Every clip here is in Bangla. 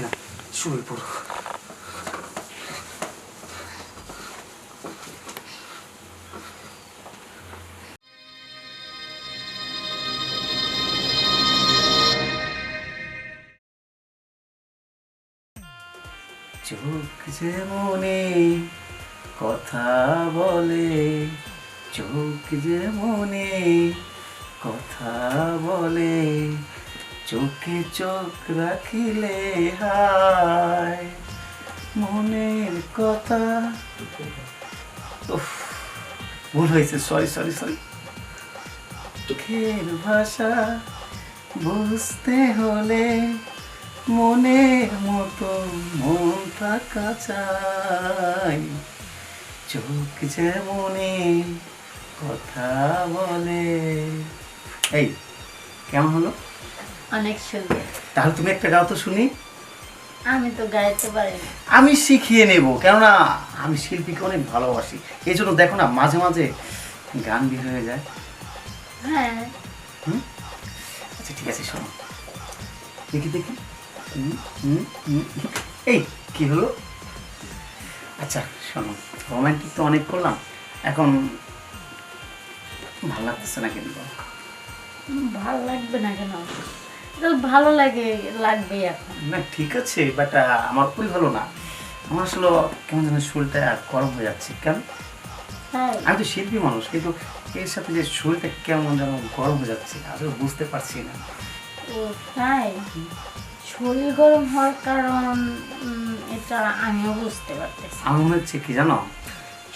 না চোখ যে মনে কথা বলে চোখ যে মনে কথা বলে চোখে চোখ রাখিলে হায়, মনের কথা। ভুল হয়েছে সরি সরি সরি চোখের ভাষা বুঝতে হলে মনের মতো মন থাকা চাই চোখ যেমনে কথা বলে। এই, কেমন হলো? অনেক সুন্দর। তাহলে তুমি একটা গাও তো শুনি। আমি তো গাইতে পারি না। আমি শিখিয়ে নেব কেননা আমি শিল্পীকে অনেক ভালোবাসি। এই জন্য দেখো না মাঝে মাঝে গান বের হয়ে যায়। হ্যাঁ। হুম? আচ্ছা ঠিক আছে শোনো। দেখি দেখি। এই কি হলো? আচ্ছা শোনো রোমান্টিক তো অনেক করলাম। এখন ভালো লাগতেছে না কিন্তু ভালো লাগবে না কেন? ভালো লাগে লাগবে এখন। না ঠিক আছে বাট আমার খুবই ভালো না। আমার আসলে কেমন যেন শরীরটা গরম হয়ে যাচ্ছে কেন? তাই আমি তো শিল্পী মানুষ কিন্তু এর সাথে যে শরীরটা কেমন যেন গরম হয়ে যাচ্ছে আসলে বুঝতে পারছি না। ও তাই? শরীর গরম হওয়ার কারণ এটা আমিও বুঝতে পারতেছি। আমার মনে হচ্ছে কি জানো?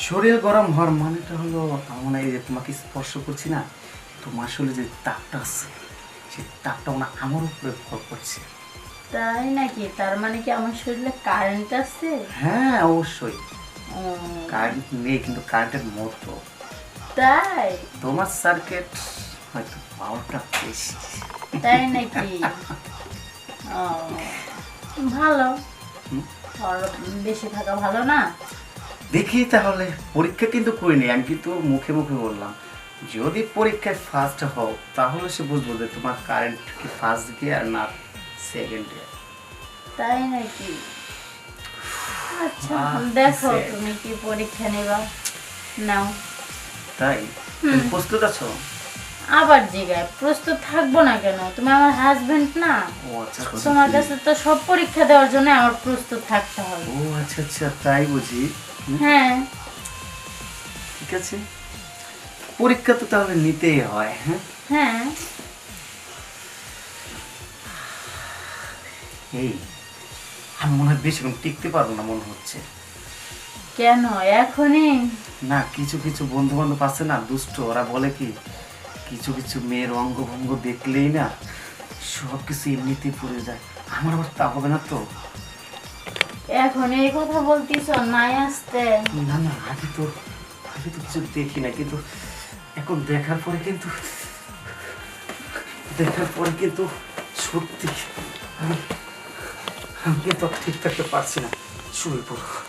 শরীর গরম হওয়ার মানেটা হলো আমার মনে হয় এই যে তোমাকে স্পর্শ করছি না তোমার শরীরে যে তাপটা আছে তাপটা মনে হয় আমার উপরে ভর করছে। তাই নাকি? তার মানে কি আমার শরীরে কারেন্ট আছে? হ্যাঁ অবশ্যই। কারেন্ট নেই কিন্তু কারেন্টের মতো। তাই? তোমার সার্কিট হয়তো পাওয়ারটা বেশি। তাই নাকি? ভালো। বেশি থাকা ভালো না? দেখি তাহলে পরীক্ষা কিন্তু করিনি আমি কিন্তু মুখে মুখে বললাম। যদি পরীক্ষায় ফার্স্ট হও তাহলে সে বুঝব যে তোমার কারেন্ট কি ফার্স্ট গিয়ার না সেকেন্ড গিয়ার তাই নাকি? আচ্ছা দেখো তুমি কি পরীক্ষা নেবা? নাও। তাই? তুমি প্রস্তুত আছো? আবার জিগায় প্রস্তুত থাকব না কেন? তুমি আমার হাজবেন্ড না। ও আচ্ছা তোমার কাছে তো সব পরীক্ষা দেওয়ার জন্য আমার প্রস্তুত থাকতে হবে। ও আচ্ছা আচ্ছা তাই বুঝি। হ্যাঁ। ঠিক আছে। পরীক্ষা তো তাহলে নিতেই হয় হ্যাঁ? হ্যাঁ। এই আমি মনে হয় বেশিক্ষণ টিকতে পারব না মনে হচ্ছে। কেন? এখনই? না কিছু কিছু বন্ধু বান্ধব আছে না দুষ্ট ওরা বলে কি কিছু কিছু মেয়ের অঙ্গভঙ্গ দেখলেই না সব কিছু এমনিতেই পড়ে যায়। আমার আবার তা হবে না তো? এখন এই কথা বলতিস নাই আসতে। না না আগে তো আগে তো কিছু দেখি না কিন্তু এখন দেখার পরে কিন্তু, দেখার পরে কিন্তু সত্যি আমি আমি কিন্তু ঠিক থাকতে পারছি না। শুয়ে পড়ো।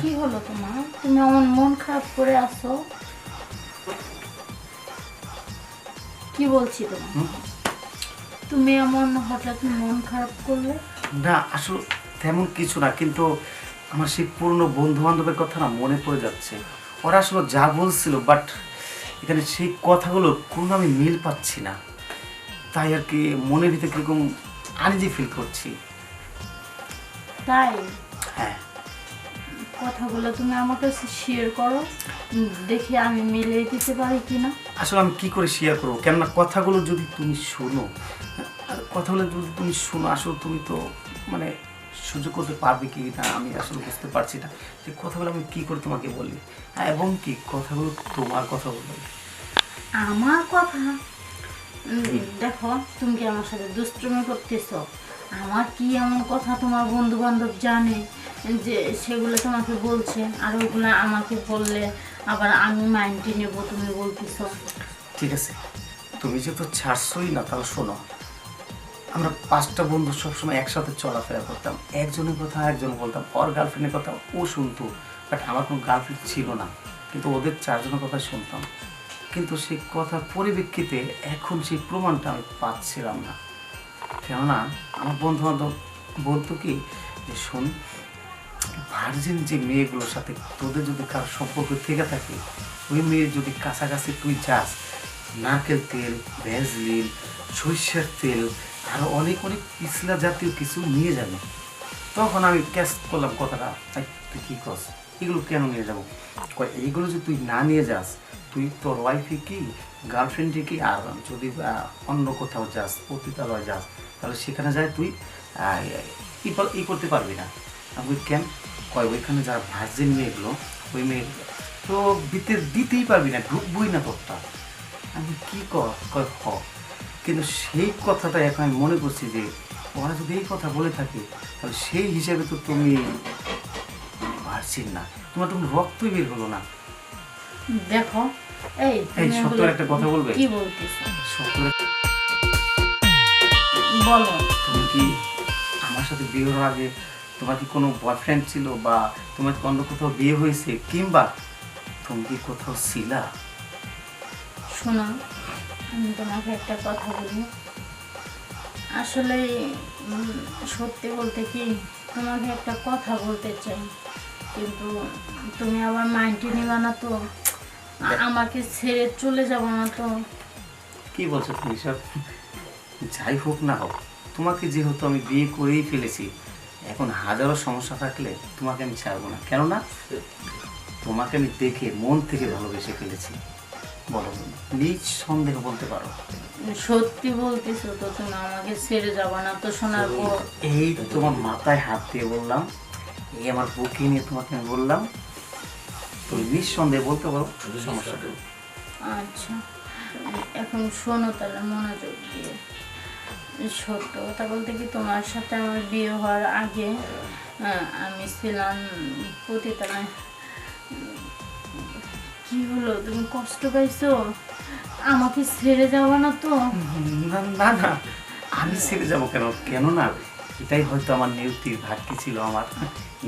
কি হলো তোমার? তুমি আমার মন খারাপ করে আসো কি বলছি তোমার? তুমি এমন হঠাৎ মন খারাপ করলে? না আসলে তেমন কিছু না কিন্তু আমার সেই পুরনো বন্ধু বান্ধবের কথা না মনে পড়ে যাচ্ছে। ওরা আসলে যা বলছিল বাট এখানে সেই কথাগুলো কোনো আমি মিল পাচ্ছি না। তাই আর কি মনের ভিতরে কীরকম আনিজি ফিল করছি। তাই? হ্যাঁ। কথাগুলো তুমি আমার কাছে শেয়ার করো দেখি আমি মিলিয়ে দিতে পারি কিনা। আসলে আমি কি করে শেয়ার করব? কেননা কথাগুলো যদি তুমি শোনো আর কথাগুলো যদি তুমি শোনো আসলে তুমি তো মানে সহ্য করতে পারবে কি না আমি আসলে বুঝতে পারছি না। যে কথাগুলো আমি কি করে তোমাকে বলি এবং কি কথাগুলো তোমার কথা বলব? আমার কথা? দেখো তুমি কি আমার সাথে দুষ্টুমি করতেছ? আমার কি এমন কথা তোমার বন্ধু বান্ধব জানে যে সেগুলো তোমাকে বলছে, আর ওগুলো আমাকে বললে আবার আমি মাইন্ডে নেব, তুমি বলতেছো। ঠিক আছে, তুমি যেহেতু ছাড়ছই না, তাহলে শোনো। আমরা পাঁচটা বন্ধু সবসময় একসাথে চলাফেরা করতাম। একজনের কথা একজন বলতাম, ওর গার্লফ্রেন্ডের কথা ও শুনতো বাট আমার কোনো গার্লফ্রেন্ড ছিল না। কিন্তু ওদের চারজনের কথা শুনতাম। কিন্তু সেই কথার পরিপ্রেক্ষিতে এখন সেই প্রমাণটা আমি পাচ্ছিলাম না। কেননা আমার বন্ধু বান্ধব বলতো কি যে শোন ভার্জিন যে মেয়েগুলোর সাথে তোদের যদি কারও সম্পর্ক থেকে থাকে ওই মেয়ের যদি কাছাকাছি তুই যাস নারকেল তেল ভ্যাজলিন সরিষার তেল আরও অনেক অনেক পিছলা জাতীয় কিছু নিয়ে যাবে। তখন আমি ক্যাশ করলাম কথাটা "এই, তুই কি করস? এগুলো কেন নিয়ে যাব? এইগুলো যে তুই না নিয়ে যাস তুই তোর ওয়াইফে কি গার্লফ্রেন্ডে কি আর যদি অন্য কোথাও যাস পতিতালয় যাস তাহলে সেখানে যায় তুই ই করতে পারবি না। আমি কেন? কয় ওইখানে যারা ভার্জিন মেয়েগুলো ওই মেয়েগুলো তো দিতে দিতেই পারবি না ঢুকবই না তোরটা। আমি কি কর কয় হ। কিন্তু সেই কথাটা এখন আমি মনে করছি যে ওরা যদি এই কথা বলে থাকে তাহলে সেই হিসাবে তো তুমি পারছি না। তোমার তুমি রক্তই বের হলো না। দেখো এই সত্য একটা কথা বলবে? কি বলতেছো? সত্যি বলো। তুমি কি আমার সাথে বিয়ে হওয়ার আগে তোমার কি কোনো বয়ফ্রেন্ড ছিল বা তোমার অন্য কোথাও বিয়ে হয়েছে? কিংবা তুমি কি কোথাও ছিলা? শোনো আমি তোমাকে একটা কথা বলি। আসলে সত্যি বলতে কি তোমাকে একটা কথা বলতে চাই। কিন্তু তুমি আবার মাইন্ডে নিবা না তো। আমাকে ছেড়ে চলে যাব না তো। কি বলছো তুমি সব যাই হোক না হোক তোমাকে যেহেতু আমি বিয়ে করেই ফেলেছি এখন হাজারো সমস্যা থাকলে তোমাকে আমি ছাড়বো না। কেননা তোমাকে আমি দেখে মন থেকে ভালোবেসে ফেলেছি। বলো নিজ সন্দেহ বলতে পারো। সত্যি বলতেছো তো তুমি আমাকে ছেড়ে যাব না তো শোনার পর। এই তোমার মাথায় হাত দিয়ে বললাম এই আমার বুকে নিয়ে তোমাকে আমি বললাম তুমি নিঃসন্দেহে বলতে পারো সমস্যা আচ্ছা। এখন শোনো তাহলে মনোযোগ দিয়ে সত্য কথা বলতে কি তোমার সাথে আমার বিয়ে হওয়ার আগে আমি ছিলাম পতিতালায়। কি হলো? তুমি কষ্ট পাইছো? আমাকে ছেড়ে যাব না তো? না না না আমি ছেড়ে যাব কেন? কেন না? এটাই হয়তো আমার নিয়তির ঘাটতি ছিল আমার।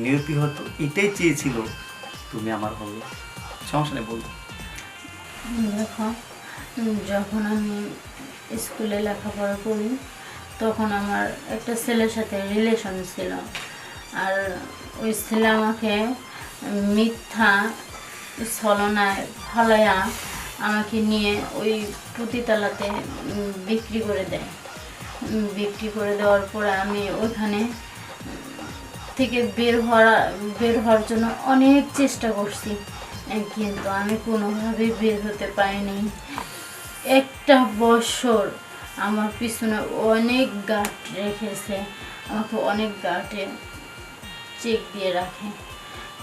নিয়তি হয়তো এটাই চেয়েছিল তুমি আমার হবে সমস্যা নেই বলতো। দেখো যখন আমি স্কুলে লেখাপড়া করি, তখন আমার একটা ছেলের সাথে রিলেশন ছিল। আর ওই ছেলে আমাকে মিথ্যা, ছলনায় ফালাইয়া আমাকে নিয়ে ওই পুঁতিতলাতে বিক্রি করে দেয়। বিক্রি করে দেওয়ার পরে আমি ওইখানে, থেকে বের হওয়ার বের হওয়ার জন্য অনেক চেষ্টা করছি। কিন্তু আমি কোনোভাবেই বের হতে পারিনি। একটা বছর আমার পিছনে অনেক গার্ড রেখেছে, আমাকে অনেক গার্ডে চেক দিয়ে রাখে।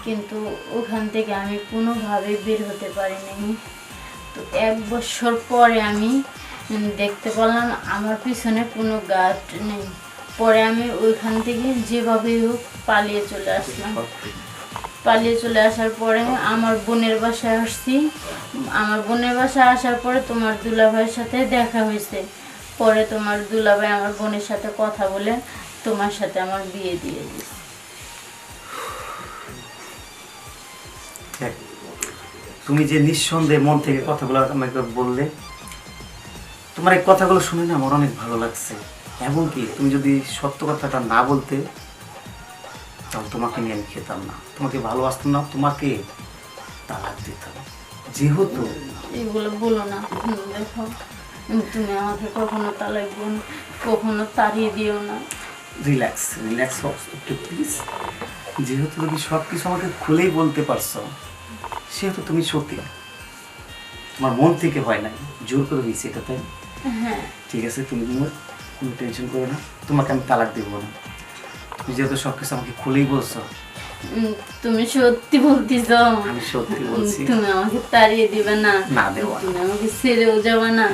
কিন্তু ওখান থেকে আমি কোনোভাবে বের হতে পারিনি। তো এক বছর পরে আমি দেখতে পেলাম আমার পিছনে কোনো গার্ড নেই। পরে আমি ওইখান থেকে যেভাবেই হোক পালিয়ে চলে আসলাম। পালিয়ে চলে আসার পরে আমার বোনের বাসায় আসছি। আমার বোনের বাসায় আসার পরে তোমার দুলাভাইয়ের সাথে দেখা হয়েছে। পরে তোমার দুলাভাই আমার বোনের সাথে কথা বলে তোমার সাথে আমার বিয়ে দিয়ে দিয়েছে। তুমি যে নিঃসন্দেহে মন থেকে কথাগুলো আমাকে বললে, তোমার এই কথাগুলো শুনে না আমার অনেক ভালো লাগছে। এবং কি তুমি যদি সত্য কথাটা না বলতে তাহলে তোমাকে নিয়ে আমি খেতাম না। তোমাকে ভালোবাসতাম না তোমাকে তালাক দিতাম। যেহেতু এগুলো বলো না। দেখো তুমি আমাকে কখনো তালাক দিও না কখনো তাড়িয়ে দিও না। রিল্যাক্স রিল্যাক্স একটু প্লিজ। যেহেতু তুমি সব কিছু আমাকে খুলেই বলতে পারছ সেহেতু তুমি সত্যি। তোমার মন থেকে হয় নাই। জোর করে হয়েছে এটা তাই হ্যাঁ। ঠিক আছে তুমি কোনো টেনশন করো না। তোমাকে আমি তালাক দেবো না। তুমি যেহেতু সব কিছু আমাকে খুলেই বলছো। তুমি সত্যি বলতেছ? আমি সত্যি বলছি। তুমি আমাকে তাড়িয়ে দিবে না। না, দেবো না। তুমি আমাকে ছেড়েও যাবে না।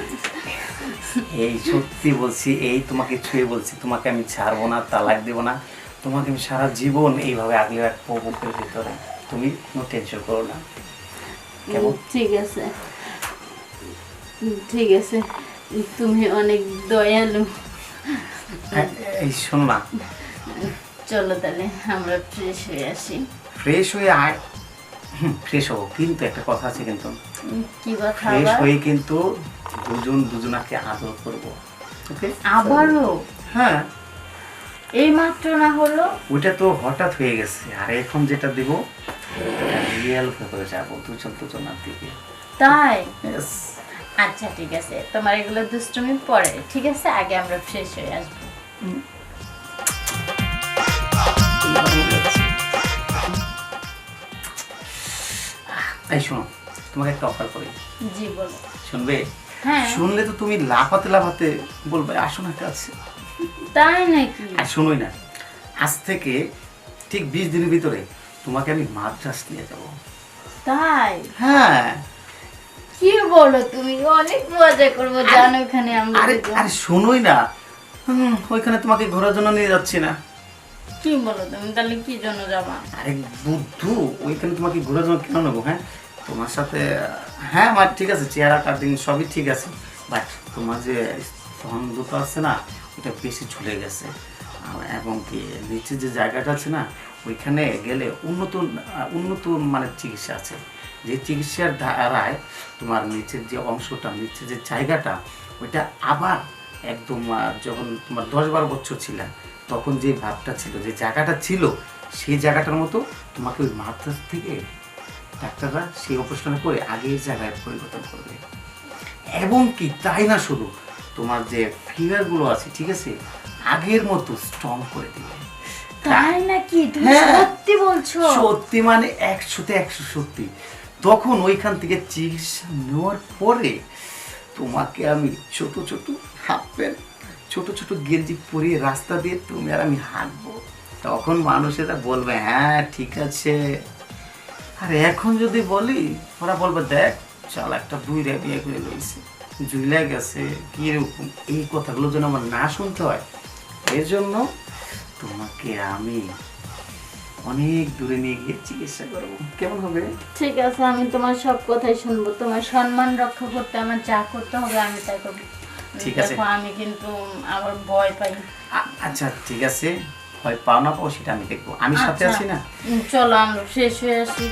এই সত্যি বলছি এই তোমাকে ছুঁয়ে বলছি তোমাকে আমি ছাড়বো না তালাক দেবো না। তোমাকে আমি সারা জীবন এইভাবে আগলে রাখব বুকের ভিতরে। তুমি কোনো টেনশন করো না। কেমন? ঠিক আছে। ঠিক আছে। তুমি অনেক দয়ালু। হ্যাঁ, এই শোনো না। চলো তাহলে আমরা ফ্রেশ হয়ে আসি। ফ্রেশ হয়ে আয়। ফ্রেশ হব কিন্তু একটা কথা আছে কিন্তু। কি কথা ফ্রেশ হয়ে কিন্তু দুজন দুজনাকে আদর করব ওকে আবারও? হ্যাঁ। এই মাত্র না হলো? ওইটা তো হঠাৎ হয়ে গেছে আর এখন যেটা দেব রিয়েল করে যাব দুজন দুজনার দিকে। তাই. আচ্ছা ঠিক আছে। তোমার এগুলো দুষ্টুমি পরে ঠিক আছে? আগে আমরা ফ্রেশ হয়ে আসব। এই শোনো তোমাকে একটা অফার করি। জি বলো। শুনবে? হ্যাঁ। শুনলে তো তুমি লাফাতে লাফাতে বলবে আসো না কাছে তাই নাকি? আর শুনোই না আজ থেকে ঠিক বিশ দিনের ভিতরে তোমাকে আমি মাদ্রাস নিয়ে যাব। তাই? হ্যাঁ। কি বলো তুমি? অনেক মজা করব জানো ওখানে আমরা আরে আরে শোনোই না। হুম, ওইখানে তোমাকে ঘোরার জন্য নিয়ে যাচ্ছি না। কি বলো তুমি? তাহলে কি জন্য যাবা? আরে বুদ্ধু ওইখানে তোমাকে ঘোরার জন্য কেন নেব হ্যাঁ? তোমার সাথে হ্যাঁ আমার ঠিক আছে, চেহারা কাটিং সবই ঠিক আছে। বাট তোমার যে স্তন দুটো আছে না, ওটা বেশি ঝুলে গেছে। এবং কি, নিচে যে জায়গাটা আছে না, ওইখানে গেলে উন্নত উন্নত মানের চিকিৎসা আছে। যে চিকিৎসার দ্বারায় তোমার নিচের যে অংশটা, নিচের যে জায়গাটা, ওইটা আবার একদম যখন তোমার দশ বারো বছর ছিল তখন যে ভাবটা ছিল, যে জায়গাটা ছিল, সেই জায়গাটার মতো তোমাকে ওই মাথার থেকে ডাক্তাররা সেই অপারেশন করে আগের জায়গায় পরিবর্তন করবে। এবং কি তাই না শুধু? তোমার যে ফিগারগুলো আছে ঠিক আছে? আগের মতো স্ট্রং করে দিবে। তাই নাকি? তুমি হ্যাঁ। সত্যি বলছো? সত্যি মানে একশোতে একশো সত্যি। তখন ওইখান থেকে চিকিৎসা নেওয়ার পরে তোমাকে আমি ছোট ছোট হাফ প্যান্ট ছোট ছোট গেঞ্জি পরিয়ে রাস্তা দিয়ে তুমি আর আমি হাঁটবো। তখন মানুষেরা বলবে হ্যাঁ ঠিক আছে। আর এখন যদি বলি ওরা বলবে দেখ চাল একটা দুই রে বিয়ে করে লইছে। জুইলা গেছে কীরকম এই কথাগুলো যেন আমার না শুনতে হয় এর জন্য তোমাকে আমি অনেক দূরে নিয়ে গিয়ে চিকিৎসা করব। কেমন হবে? ঠিক আছে আমি তোমার সব কথাই শুনব। তোমার সম্মান রক্ষা করতে আমার যা করতে হবে আমি তাই করব। ঠিক আছে। আমি কিন্তু আবার ভয় পাই। আচ্ছা ঠিক আছে। হয় পাও না পাও সেটা আমি দেখব। আমি সাথে আচ্ছা। আছি না? চলো আমরা শেষ হয়ে আসি।